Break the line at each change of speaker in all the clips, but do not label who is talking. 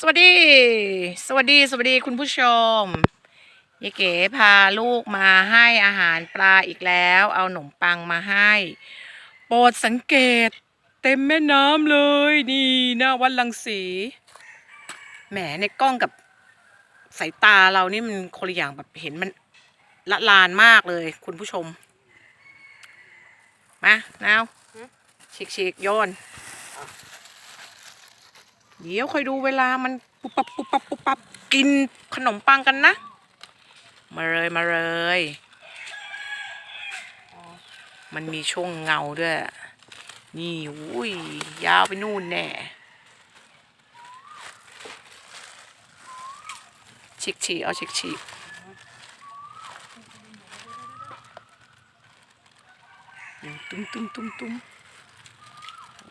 สวัสดี สวัสดี สวัสดีคุณผู้ชมยายเก๋พาลูกมาให้อาหารปลาอีกแล้ว เอาขนมปังมาให้ โปรดสังเกต เต็มแม่น้ำเลย นี่หน้าวัดลังสี แหมในกล้องกับสายตาเรานี่มันคนละอย่างแบบเห็นมันละลานมากเลย คุณผู้ชม มา นาวฉีกฉีกๆโยน เดี๋ยวคอยดูเวลามันปุบปับปุบปับปุบปับกินขนมปังกันนะ มาเลยมาเลย มันมีช่วงเงาด้วย นี่อุ้ยยาวไปนู่นแน่ชิกชีเอาชิกชีตุ้มตุ้มตุ้มตุ้ม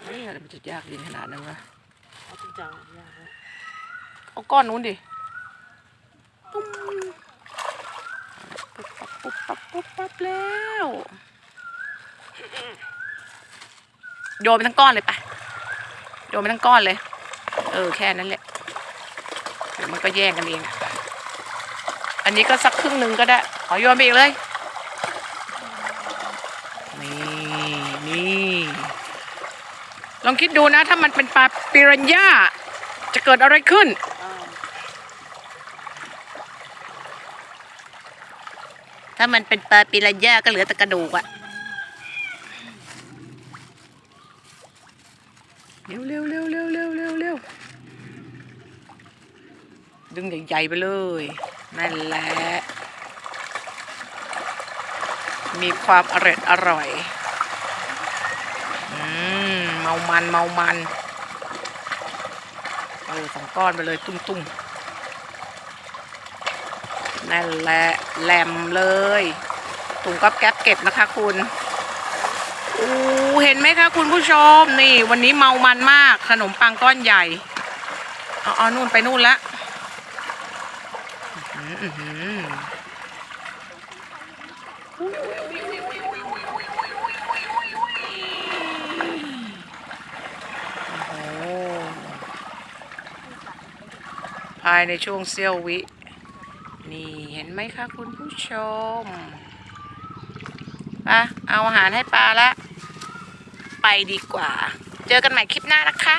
เฮ้ยอะไรมันจะยากเย็นขนาดนั้นวะ
เอาจริงจังยาก
เอาก้อนนู้นดิตุ้มปุ๊บปั๊บปุ๊บปั๊บปุ๊บปั๊บแล้วโยนไปทั้งก้อนเลยปะโยนไปทั้งก้อนเลย เออแค่นั้นแหละเดี๋ยวมันก็แย่งกันเองอันนี้ก็สักครึ่งหนึ่งก็ได้ขอโยนไปอีกเลย นี่ นี่ ลองคิดดูนะ ถ้ามันเป็นปลาปิรันย่าจะเกิดอะไรขึ้น
อ่า
ถ้ามันเป็นปลาปิรันย่าก็เหลือแต่กระดูกอะเร็วเร็วเร็วเร็วเร็วเร็วเร็วดึงใหญ่ๆไปเลย นั่นแหละ มีความอร่อยอร่อย อืม เมามันเมามันเออสองก้อนไปเลยตุ้มๆนั่นแหละแหลมเลยถุงก๊อบแก๊บเก็บนะคะคุณอู้เห็นไหมคะคุณผู้ชมนี่ วันนี้เมามันมาก ขนมปังก้อนใหญ่ เอาเอานู่นไปนู่นละอือหืออื้อหือโอ้โห ภายในช่วงเสี้ยววิ นี่เห็นไหมคะคุณผู้ชมไปเอาอาหารให้ปลาละ ไปดีกว่า เจอกันใหม่คลิปหน้านะคะ